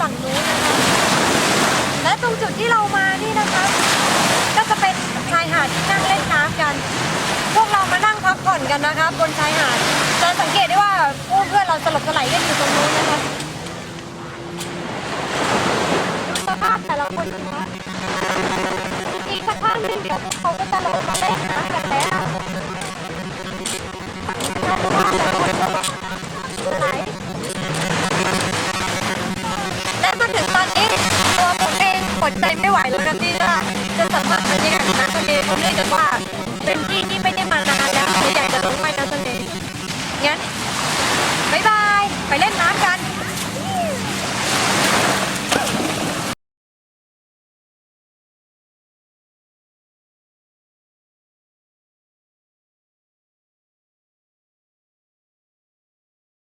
ฝั่งนู้นนะคะ และตรงจุดที่เรามานี่นะคะ ก็จะเป็นชายหาดที่นั่งเล่นน้ำกัน พวกเรามานั่งพักผ่อนกันนะคะ บนชายหาดจะสังเกตได้ว่าพวกเพื่อนเราสลบสลายกันอยู่ตรงนู้นนะคะสภาพแต่ละคนนะคะอีกสักพักหนึ่งเดี๋ยวเขาก็จะลงมาเล่นน้ำกันแล้ว อดใจไม่ไหวแล้วนะที่จะจะสัมผัสบรรยากาศน้ำทะเลผมเนื่องจากว่า